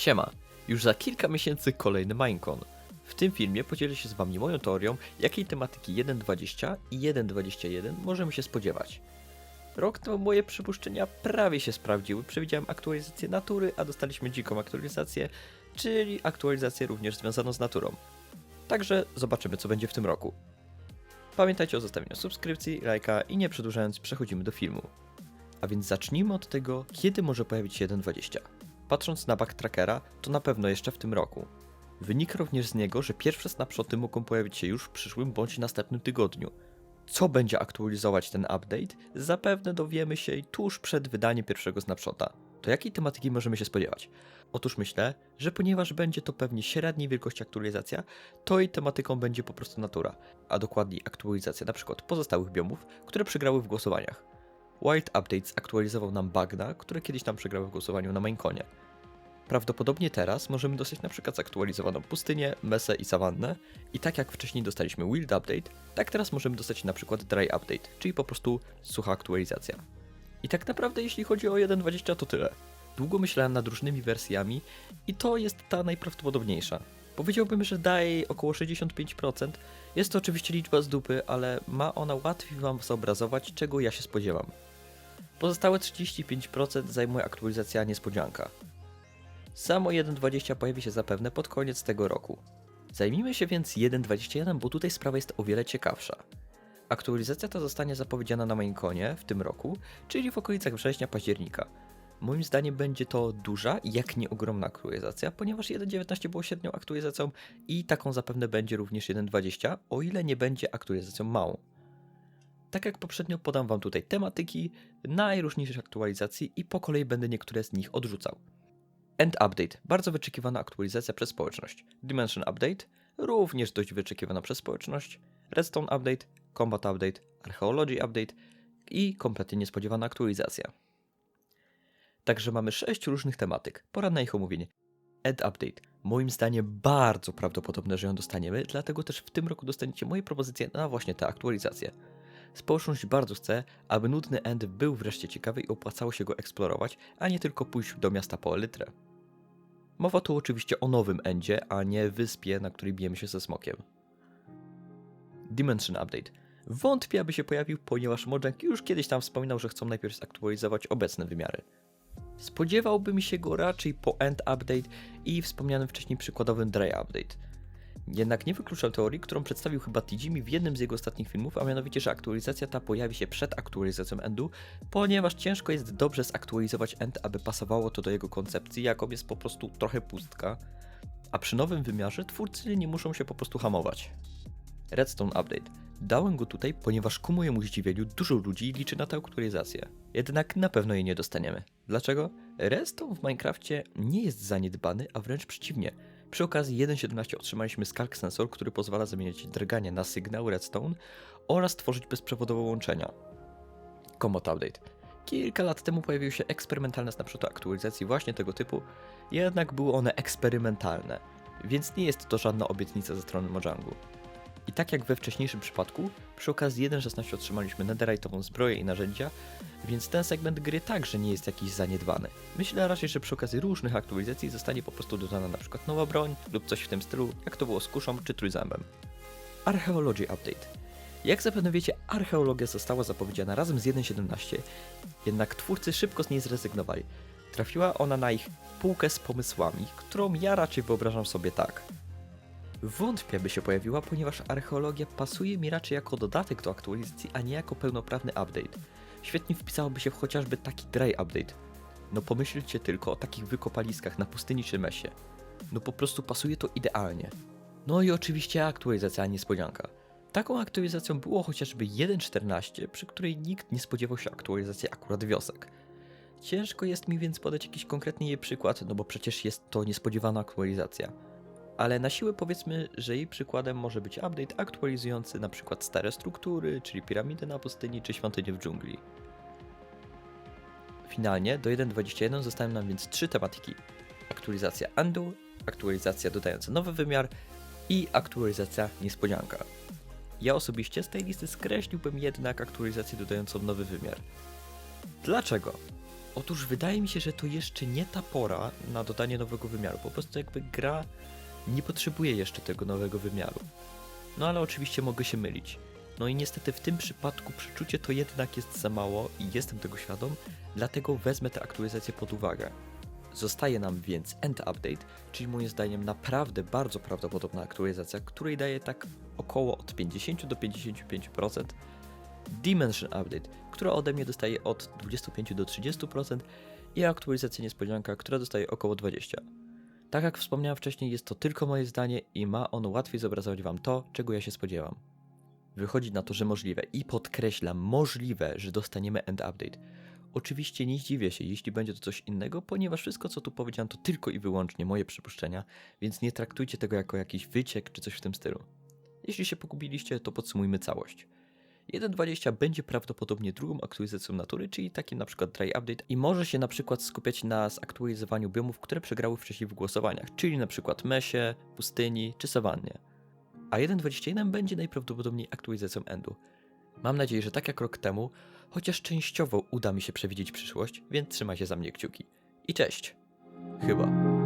Siema, już za kilka miesięcy kolejny Minecon. W tym filmie podzielę się z Wami moją teorią, jakiej tematyki 1.20 i 1.21 możemy się spodziewać. Rok temu moje przypuszczenia prawie się sprawdziły, przewidziałem aktualizację natury, a dostaliśmy dziką aktualizację, czyli aktualizację również związaną z naturą. Także zobaczymy co będzie w tym roku. Pamiętajcie o zostawieniu subskrypcji, lajka i nie przedłużając przechodzimy do filmu. A więc zacznijmy od tego, kiedy może pojawić się 1.20. Patrząc na backtrackera, to na pewno jeszcze w tym roku. Wynika również z niego, że pierwsze snapshoty mogą pojawić się już w przyszłym bądź następnym tygodniu. Co będzie aktualizować ten update, zapewne dowiemy się tuż przed wydaniem pierwszego snapshota. To jakiej tematyki możemy się spodziewać? Otóż myślę, że ponieważ będzie to pewnie średniej wielkości aktualizacja, to i tematyką będzie po prostu natura, a dokładniej aktualizacja np. pozostałych biomów, które przegrały w głosowaniach. Wild Updates aktualizował nam bagna, które kiedyś tam przegrały w głosowaniu na Mineconie. Prawdopodobnie teraz możemy dostać przykład zaktualizowaną pustynię, mesę i sawannę i tak jak wcześniej dostaliśmy Wild Update, tak teraz możemy dostać przykład Dry Update, czyli po prostu sucha aktualizacja. I tak naprawdę jeśli chodzi o 1.20 to tyle. Długo myślałem nad różnymi wersjami i to jest ta najprawdopodobniejsza. Powiedziałbym, że daje około 65%. Jest to oczywiście liczba z dupy, ale ma ona łatwiej Wam zobrazować, czego ja się spodziewam. Pozostałe 35% zajmuje aktualizacja niespodzianka. Samo 1.20 pojawi się zapewne pod koniec tego roku. Zajmijmy się więc 1.21, bo tutaj sprawa jest o wiele ciekawsza. Aktualizacja ta zostanie zapowiedziana na Mainconie w tym roku, czyli w okolicach września-października. Moim zdaniem będzie to duża, jak nie ogromna aktualizacja, ponieważ 1.19 było średnią aktualizacją i taką zapewne będzie również 1.20, o ile nie będzie aktualizacją małą. Tak jak poprzednio podam Wam tutaj tematyki najróżniejszych aktualizacji i po kolei będę niektóre z nich odrzucał. End Update, bardzo wyczekiwana aktualizacja przez społeczność. Dimension Update, również dość wyczekiwana przez społeczność. Redstone Update, Combat Update, Archaeology Update i kompletnie niespodziewana aktualizacja. Także mamy sześć różnych tematyk. Pora na ich omówienie. End Update. Moim zdaniem bardzo prawdopodobne, że ją dostaniemy, dlatego też w tym roku dostaniecie moje propozycje na właśnie tę aktualizację. Społeczność bardzo chce, aby nudny end był wreszcie ciekawy i opłacało się go eksplorować, a nie tylko pójść do miasta po elytrę. Mowa tu oczywiście o nowym endzie, a nie wyspie, na której bijemy się ze smokiem. Dimension Update. Wątpię, aby się pojawił, ponieważ Mojang już kiedyś tam wspominał, że chcą najpierw zaktualizować obecne wymiary. Spodziewałbym się go raczej po End Update i wspomnianym wcześniej przykładowym Dry Update. Jednak nie wykluczam teorii, którą przedstawił chyba Tijimi w jednym z jego ostatnich filmów, a mianowicie, że aktualizacja ta pojawi się przed aktualizacją Endu, ponieważ ciężko jest dobrze zaktualizować End, aby pasowało to do jego koncepcji, jaką jest po prostu trochę pustka, a przy nowym wymiarze twórcy nie muszą się po prostu hamować. Redstone Update. Dałem go tutaj, ponieważ ku mojemu zdziwieniu dużo ludzi liczy na tę aktualizację. Jednak na pewno jej nie dostaniemy. Dlaczego? Redstone w Minecrafcie nie jest zaniedbany, a wręcz przeciwnie. Przy okazji 1.17 otrzymaliśmy Skalk Sensor, który pozwala zamieniać drganie na sygnał Redstone oraz tworzyć bezprzewodowe łączenia. Combat Update. Kilka lat temu pojawiły się eksperymentalne snapshoty aktualizacji właśnie tego typu, jednak były one eksperymentalne, więc nie jest to żadna obietnica ze strony Mojangu. I tak jak we wcześniejszym przypadku, przy okazji 1.16 otrzymaliśmy netherite'ową zbroję i narzędzia, więc ten segment gry także nie jest jakiś zaniedbany. Myślę raczej, że przy okazji różnych aktualizacji zostanie po prostu dodana na przykład nowa broń lub coś w tym stylu, jak to było z kuszą czy trójzębem. Archaeology Update. Jak zapewne wiecie, archeologia została zapowiedziana razem z 1.17, jednak twórcy szybko z niej zrezygnowali. Trafiła ona na ich półkę z pomysłami, którą ja raczej wyobrażam sobie tak. Wątpię, by się pojawiła, ponieważ archeologia pasuje mi raczej jako dodatek do aktualizacji, a nie jako pełnoprawny update. Świetnie wpisałoby się w chociażby taki dry update. No pomyślcie tylko o takich wykopaliskach na pustyni czy mesie. No po prostu pasuje to idealnie. No i oczywiście aktualizacja niespodzianka. Taką aktualizacją było chociażby 1.14, przy której nikt nie spodziewał się aktualizacji akurat wiosek. Ciężko jest mi więc podać jakiś konkretny jej przykład, no bo przecież jest to niespodziewana aktualizacja ale na siłę powiedzmy, że jej przykładem może być update aktualizujący przykład stare struktury, czyli piramidy na pustyni czy świątynię w dżungli. Finalnie do 1.21 zostają nam więc trzy tematyki. Aktualizacja Andu, aktualizacja dodająca nowy wymiar i aktualizacja niespodzianka. Ja osobiście z tej listy skreśliłbym jednak aktualizację dodającą nowy wymiar. Dlaczego? Otóż wydaje mi się, że to jeszcze nie ta pora na dodanie nowego wymiaru. Po prostu jakby gra nie potrzebuje jeszcze tego nowego wymiaru. No ale oczywiście mogę się mylić. No i niestety w tym przypadku przeczucie to jednak jest za mało i jestem tego świadom, dlatego wezmę tę aktualizację pod uwagę. Zostaje nam więc End Update, czyli moim zdaniem naprawdę bardzo prawdopodobna aktualizacja, której daje tak około od 50 do 55%. Dimension Update, która ode mnie dostaje od 25 do 30% i aktualizacja niespodzianka, która dostaje około 20%. Tak jak wspomniałem wcześniej, jest to tylko moje zdanie i ma ono łatwiej zobrazować Wam to, czego ja się spodziewam. Wychodzi na to, że możliwe i podkreślam, możliwe, że dostaniemy End Update. Oczywiście nie zdziwię się, jeśli będzie to coś innego, ponieważ wszystko, co tu powiedziałem, to tylko i wyłącznie moje przypuszczenia, więc nie traktujcie tego jako jakiś wyciek czy coś w tym stylu. Jeśli się pogubiliście, to podsumujmy całość. 1.20 będzie prawdopodobnie drugą aktualizacją natury, czyli takim na przykład dry update i może się na przykład skupiać na zaktualizowaniu biomów, które przegrały wcześniej w głosowaniach, czyli na przykład mesie, pustyni czy sawannie. A 1.21 będzie najprawdopodobniej aktualizacją endu. Mam nadzieję, że tak jak rok temu, chociaż częściowo uda mi się przewidzieć przyszłość, więc trzymaj się za mnie kciuki. I cześć! Chyba.